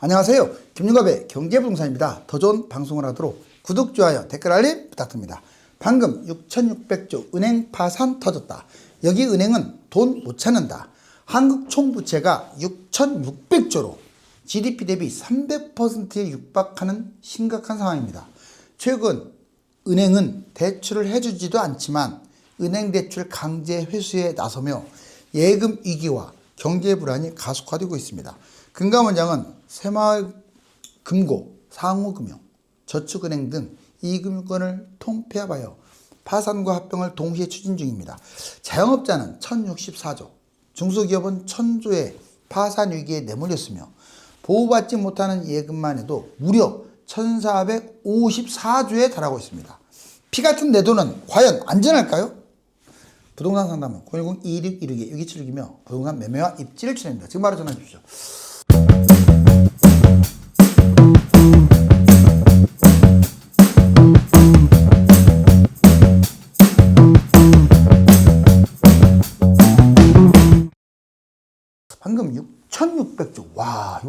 안녕하세요. 김윤갑의 경제부동산입니다. 더 좋은 방송을 하도록 구독, 좋아요, 댓글 알림 부탁드립니다. 방금 6,600조 은행 파산 터졌다. 여기 은행은 돈 못 찾는다. 한국 총부채가 6,600조로 GDP 대비 300%에 육박하는 심각한 상황입니다. 최근 은행은 대출을 해주지도 않지만 은행 대출 강제 회수에 나서며 예금 위기와 경제 불안이 가속화되고 있습니다. 금감원장은 새마을 금고, 상호금융, 저축은행 등 이금융권을 통폐합하여 파산과 합병을 동시에 추진 중입니다. 자영업자는 1064조, 중소기업은 1000조의 파산 위기에 내몰렸으며 보호받지 못하는 예금만 해도 무려 1454조에 달하고 있습니다. 피 같은 내 돈은 과연 안전할까요? 부동산 상담은 010-2616-6276이며 부동산 매매와 입지를 추천합니다. 지금 바로 전화 주십시오.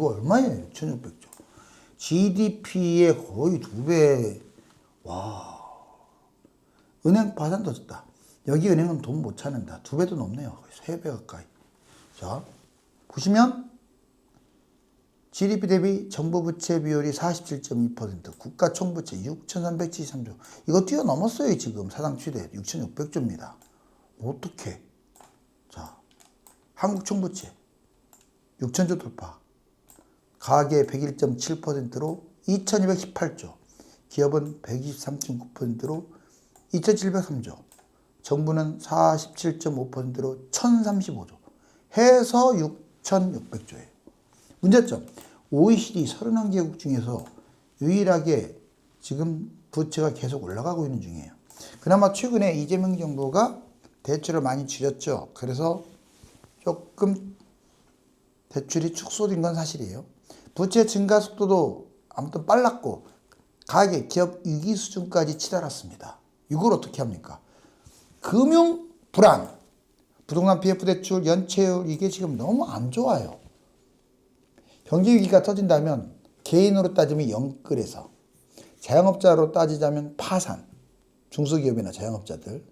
와, 이거 얼마예요? 6,600조. GDP의 거의 두 배. 와. 은행 파산 터졌다. 여기 은행은 돈 못 찾는다. 두 배도 넘네요. 세 배 가까이. 자, 보시면 GDP 대비 정부 부채 비율이 47.2%, 국가 총부채 6,373조. 이거 뛰어넘었어요, 지금 사상 최대 6,600조입니다. 어떻게? 자, 한국 총부채 6천조 돌파. 가계 101.7%로 2218조. 기업은 123.9%로 2703조. 정부는 47.5%로 1035조. 해서 6600조예요. 문제점. OECD 31개국 중에서 유일하게 지금 부채가 계속 올라가고 있는 중이에요. 그나마 최근에 이재명 정부가 대출을 많이 줄였죠. 그래서 조금 대출이 축소된 건 사실이에요. 부채 증가 속도도 아무튼 빨랐고 가계 기업 위기 수준까지 치달았습니다. 이걸 어떻게 합니까? 금융 불안, 부동산 PF 대출 연체율 이게 지금 너무 안 좋아요. 경기 위기가 터진다면 개인으로 따지면 영끌에서 자영업자로 따지자면 파산, 중소기업이나 자영업자들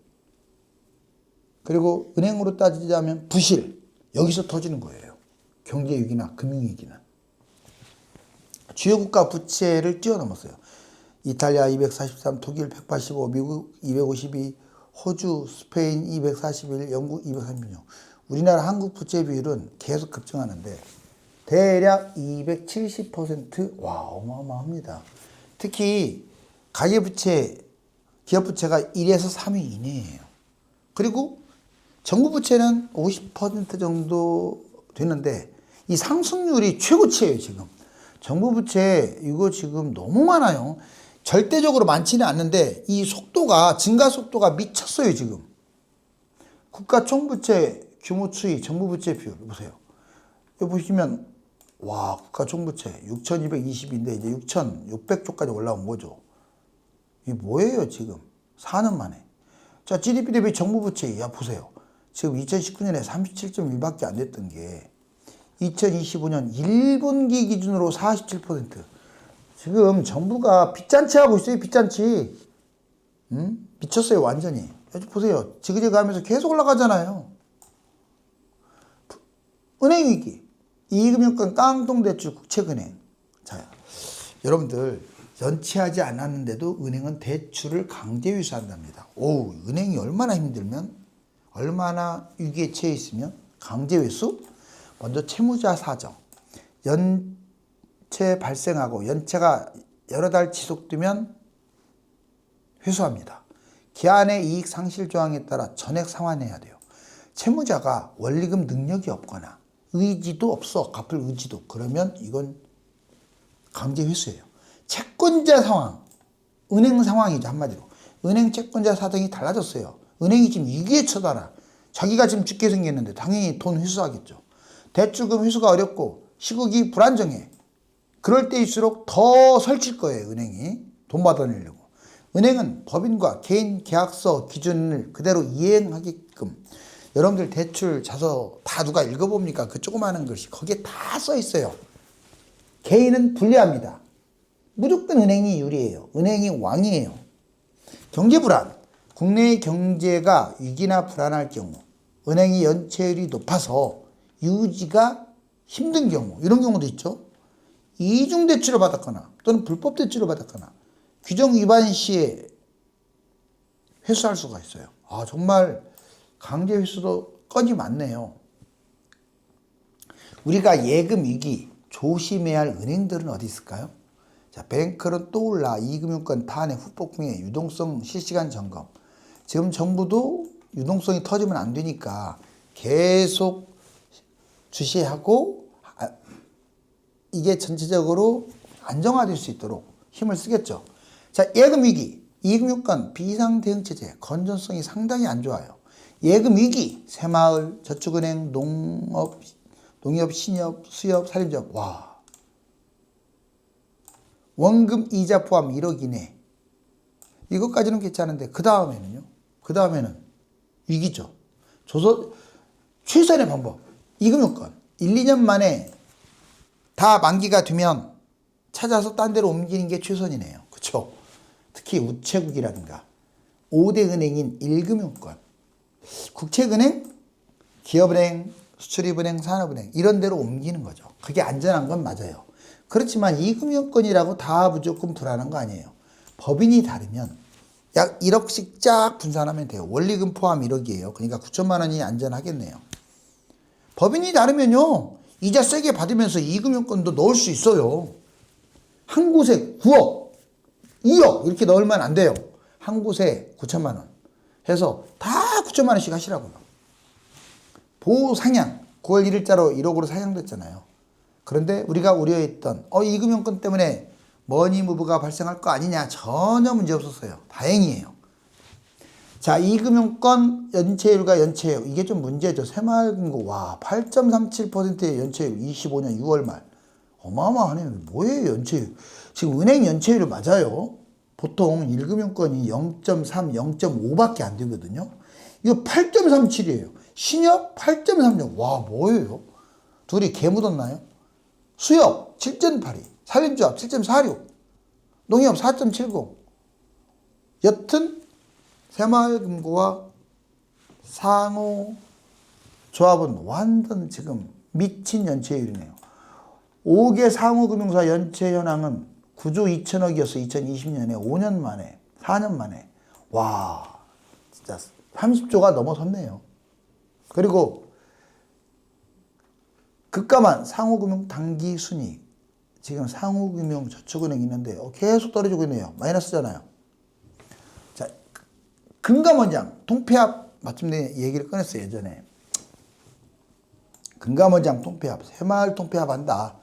그리고 은행으로 따지자면 부실 여기서 터지는 거예요. 경제 위기나 금융 위기는 주요 국가 부채를 뛰어넘었어요. 이탈리아 243, 독일 185, 미국 252, 호주, 스페인 241, 영국 236. 우리나라 한국 부채 비율은 계속 급증하는데 대략 270%, 와 어마어마합니다. 특히 가계부채, 기업부채가 1에서 3위 이내예요. 그리고 정부 부채는 50% 정도 되는데 이 상승률이 최고치예요 지금. 정부 부채 이거 지금 너무 많아요. 절대적으로 많지는 않는데 이 속도가 증가 속도가 미쳤어요 지금. 국가 총부채 규모 추이 정부 부채 비율 보세요. 여기 보시면 와 국가 총부채 6,220인데 이제 6,600조까지 올라온 거죠. 이게 뭐예요 지금 4년 만에. 자 GDP 대비 정부 부채 야 보세요. 지금 2019년에 37.1밖에 안 됐던 게 2025년 1분기 기준으로 47%. 지금 정부가 빚잔치 하고 있어요, 빚잔치. 음? 미쳤어요, 완전히. 보세요. 지그재그 하면서 계속 올라가잖아요. 은행 위기. 이금융권 깡통대출 국채은행. 자, 여러분들 연체하지 않았는데도 은행은 대출을 강제 회수한답니다. 오, 은행이 얼마나 힘들면 얼마나 위기에 처해 있으면 강제 회수? 먼저 채무자 사정. 연체 발생하고 연체가 여러 달 지속되면 회수합니다. 기한의 이익 상실 조항에 따라 전액 상환해야 돼요. 채무자가 원리금 능력이 없거나 의지도 없어 갚을 의지도 그러면 이건 강제 회수예요. 채권자 상황, 은행 상황이죠 한마디로. 은행 채권자 사정이 달라졌어요. 은행이 지금 위기에 처다라. 자기가 지금 죽게 생겼는데 당연히 돈 회수하겠죠. 대출금 회수가 어렵고 시국이 불안정해. 그럴 때일수록 더 설칠 거예요, 은행이. 돈 받아내려고. 은행은 법인과 개인 계약서 기준을 그대로 이행하게끔 여러분들 대출 자서 다 누가 읽어봅니까? 그 조그마한 글씨. 거기에 다 써 있어요. 개인은 불리합니다. 무조건 은행이 유리해요. 은행이 왕이에요. 경제 불안. 국내의 경제가 위기나 불안할 경우 은행이 연체율이 높아서 유지가 힘든 경우 이런 경우도 있죠. 이중 대출을 받았거나 또는 불법 대출을 받았거나 규정 위반 시에 회수할 수가 있어요. 아 정말 강제 회수도 건이 많네요. 우리가 예금 위기 조심해야 할 은행들은 어디 있을까요? 자, 뱅크는 떠올라 이금융권 탄핵 후폭풍의 유동성 실시간 점검. 지금 정부도 유동성이 터지면 안 되니까 계속 주시하고 아, 이게 전체적으로 안정화될 수 있도록 힘을 쓰겠죠. 자, 예금 위기, 이금융권 비상 대응 체제 건전성이 상당히 안 좋아요. 예금 위기, 새마을, 저축은행, 농업, 농협, 신협, 수협, 살림조합, 와. 원금 이자 포함 1억 이내. 이것까지는 괜찮은데 그 다음에는요. 그 다음에는 위기죠. 조선 최선의 방법. 이 금융권 1, 2년 만에 다 만기가 되면 찾아서 딴 데로 옮기는 게 최선이네요. 그렇죠? 특히 우체국이라든가 5대 은행인 1금융권, 국책은행, 기업은행, 수출입은행, 산업은행 이런 데로 옮기는 거죠. 그게 안전한 건 맞아요. 그렇지만 이 금융권이라고 다 무조건 불안한 거 아니에요. 법인이 다르면 약 1억씩 쫙 분산하면 돼요. 원리금 포함 1억이에요. 그러니까 9천만 원이 안전하겠네요. 법인이 다르면요. 이자 세게 받으면서 이금융권도 넣을 수 있어요. 한 곳에 9억, 2억 이렇게 넣으면 안 돼요. 한 곳에 9천만 원 해서 다 9천만 원씩 하시라고요. 보호 상향 9월 1일자로 1억으로 상향됐잖아요. 그런데 우리가 우려했던 어 이금융권 때문에 머니 무브가 발생할 거 아니냐 전혀 문제 없었어요. 다행이에요. 자, 이금융권 연체율과 연체율 이게 좀 문제죠. 새마을금고 와 8.37%의 연체율 25년 6월 말 어마어마하네요. 뭐예요 연체율? 지금 은행 연체율이 맞아요. 보통 1금융권이 0.3, 0.5밖에 안 되거든요. 이거 8.37이에요. 신협 8.36. 와 뭐예요? 둘이 개 묻었나요? 수협 7.82, 살림조합 7.46, 농협 4.70. 여튼 새마을금고와 상호 조합은 완전 지금 미친 연체율이네요. 5개 상호금융사 연체 현황은 9조 2천억이었어 2020년에 5년 만에 4년 만에 와 진짜 30조가 넘어섰네요. 그리고 급감한 상호금융 단기 순이익 지금 상호금융 저축은행 있는데 어, 계속 떨어지고 있네요. 마이너스잖아요. 자 금감원장 통폐합 마침 내 얘기를 꺼냈어요 예전에 금감원장 통폐합 새마을 통폐합한다.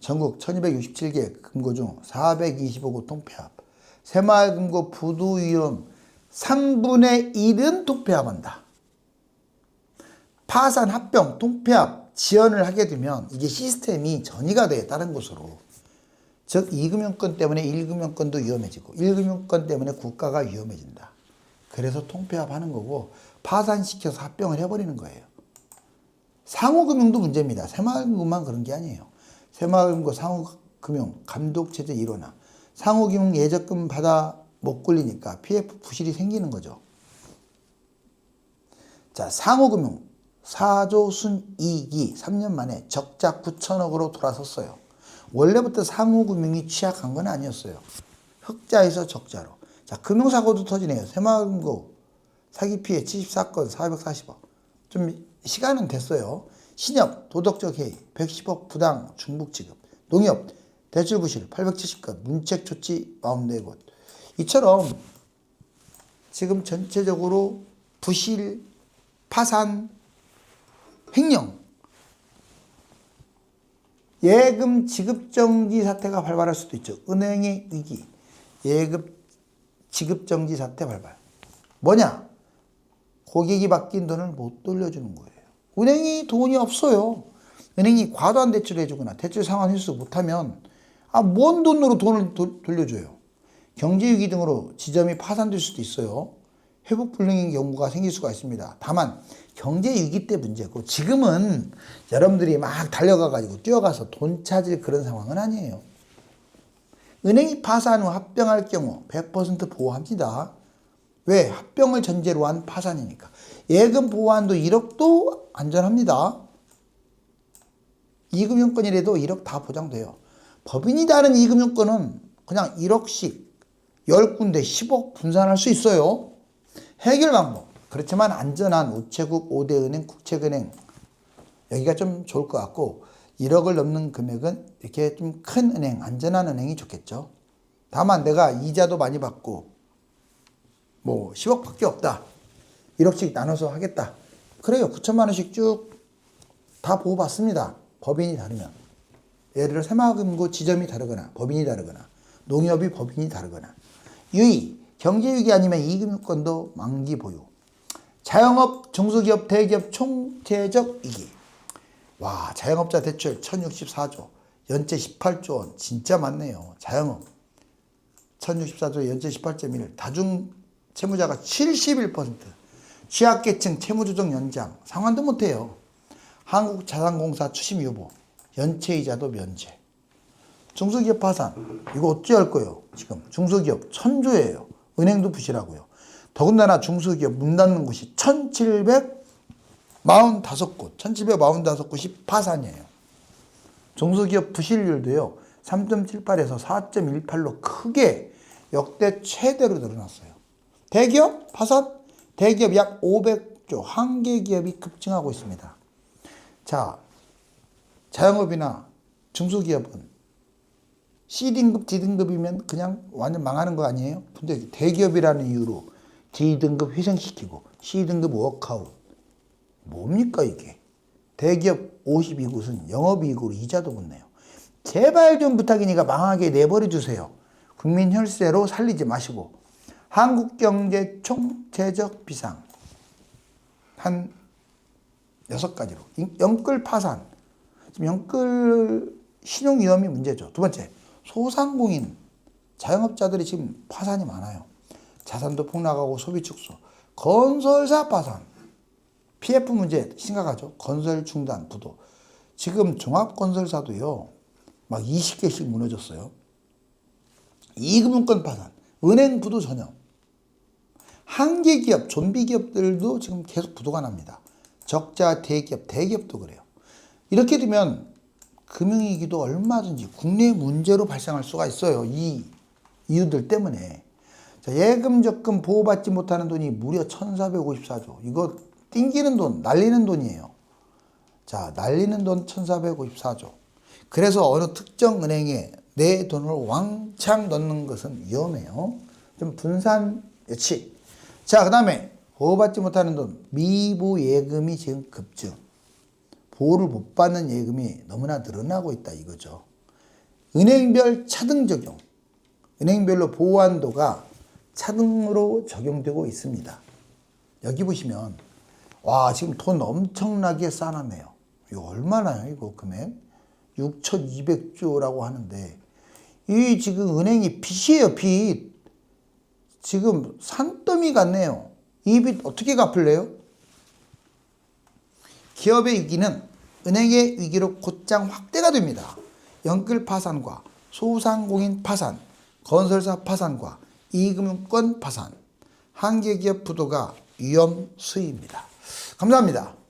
전국 1267개 금고 중 425구 통폐합 새마을 금고 부두위원 3분의 1은 통폐합한다. 파산 합병 통폐합 지연을 하게 되면 이게 시스템이 전이가 돼 다른 곳으로 즉 2금융권 때문에 1금융권도 위험해지고 1금융권 때문에 국가가 위험해진다. 그래서 통폐합하는 거고 파산시켜서 합병을 해버리는 거예요. 상호금융도 문제입니다. 새마을금고만 그런 게 아니에요. 새마을금고 상호금융 감독체제 일원화 상호금융 예적금 받아 못 굴리니까 PF 부실이 생기는 거죠. 자 상호금융 4조 순이익이 3년 만에 적자 9천억으로 돌아섰어요. 원래부터 상호금융이 취약한 건 아니었어요. 흑자에서 적자로. 자 금융사고도 터지네요. 새마을금고 사기 피해 74건 440억. 좀 시간은 됐어요. 신협 도덕적 해이 110억 부당 중복 지급. 농협 대출 부실 870건 문책 조치 44곳. 이처럼 지금 전체적으로 부실 파산 횡령 예금 지급 정지 사태가 발발할 수도 있죠. 은행의 위기, 예금 지급 정지 사태 발발. 뭐냐? 고객이 맡긴 돈을 못 돌려주는 거예요. 은행이 돈이 없어요. 은행이 과도한 대출을 해주거나 대출 상환 횟수 못하면 아, 뭔 돈으로 돈을 도, 돌려줘요. 경제위기 등으로 지점이 파산될 수도 있어요. 회복 불능인 경우가 생길 수가 있습니다. 다만 경제 위기 때 문제고 지금은 여러분들이 막 달려가 가지고 뛰어가서 돈 찾을 그런 상황은 아니에요. 은행이 파산 후 합병할 경우 100% 보호합니다. 왜? 합병을 전제로 한 파산이니까. 예금 보호한도 1억도 안전합니다. 이금융권이라도 1억 다 보장돼요. 법인이 다른 이금융권은 그냥 1억씩 10군데 10억 분산할 수 있어요. 해결 방법. 그렇지만 안전한 우체국 5대 은행, 국책은행 여기가 좀 좋을 것 같고 1억을 넘는 금액은 이렇게 좀 큰 은행, 안전한 은행이 좋겠죠. 다만 내가 이자도 많이 받고 뭐 10억밖에 없다. 1억씩 나눠서 하겠다. 그래요. 9천만 원씩 쭉 다 보호받습니다. 법인이 다르면. 예를 들어 새마을금고 지점이 다르거나 법인이 다르거나 농협이 법인이 다르거나 유의 경제위기 아니면 이금융권도 만기 보유 자영업 중소기업 대기업 총체적 위기 와 자영업자 대출 1064조 연체 18조 원. 진짜 많네요 자영업. 1064조 연체 18.1 다중 채무자가 71% 취약계층 채무조정 연장. 상환도 못해요. 한국자산공사 추심 유보. 연체이자도 면제. 중소기업 파산. 이거 어찌할 거예요 지금? 중소기업 천조예요. 은행도 부실하고요. 더군다나 중소기업 문 닫는 곳이 1745곳 1745곳이 파산이에요 중소기업 부실률도요 3.78에서 4.18로 크게 역대 최대로 늘어났어요 대기업 파산 대기업 약 500조 한계 기업이 급증하고 있습니다 자 자영업이나 중소기업은 C등급, D등급이면 그냥 완전 망하는 거 아니에요? 근데 대기업이라는 이유로 D등급 회생시키고 C등급 워크아웃. 뭡니까 이게? 대기업 52곳은 영업이익으로 이자도 못 내요. 제발 좀 부탁이니까 망하게 내버려 주세요. 국민 혈세로 살리지 마시고 한국 경제 총체적 비상 한 여섯 가지로 영끌 파산 지금 영끌 신용 위험이 문제죠. 두 번째 소상공인 자영업자들이 지금 파산이 많아요. 자산도 폭락하고 소비 축소, 건설사 파산, PF 문제 심각하죠. 건설 중단, 부도. 지금 종합건설사도요, 막 20개씩 무너졌어요. 이금융권 파산, 은행 부도 전혀. 한계 기업, 좀비 기업들도 지금 계속 부도가 납니다. 적자 대기업, 대기업도 그래요. 이렇게 되면 금융위기도 얼마든지 국내 문제로 발생할 수가 있어요. 이 이유들 때문에. 자, 예금 적금 보호받지 못하는 돈이 무려 1454조. 이거 띵기는 돈, 날리는 돈이에요. 자, 날리는 돈 1454조. 그래서 어느 특정 은행에 내 돈을 왕창 넣는 것은 위험해요. 좀 분산 예측. 자, 그 다음에 보호받지 못하는 돈, 미부 예금이 지금 급증. 보호를 못 받는 예금이 너무나 늘어나고 있다 이거죠. 은행별 차등 적용. 은행별로 보호 한도가 차등으로 적용되고 있습니다. 여기 보시면 와 지금 돈 엄청나게 쌓아놨네요. 이거 얼마나요 이거 금액? 6,200조라고 하는데 이 지금 은행이 빚이에요 빚. 지금 산더미 같네요. 이 빚 어떻게 갚을래요? 기업의 위기는 은행의 위기로 곧장 확대가 됩니다. 연끌 파산과 소상공인 파산, 건설사 파산과 이금융권 파산, 한계기업 부도가 위험 수위입니다. 감사합니다.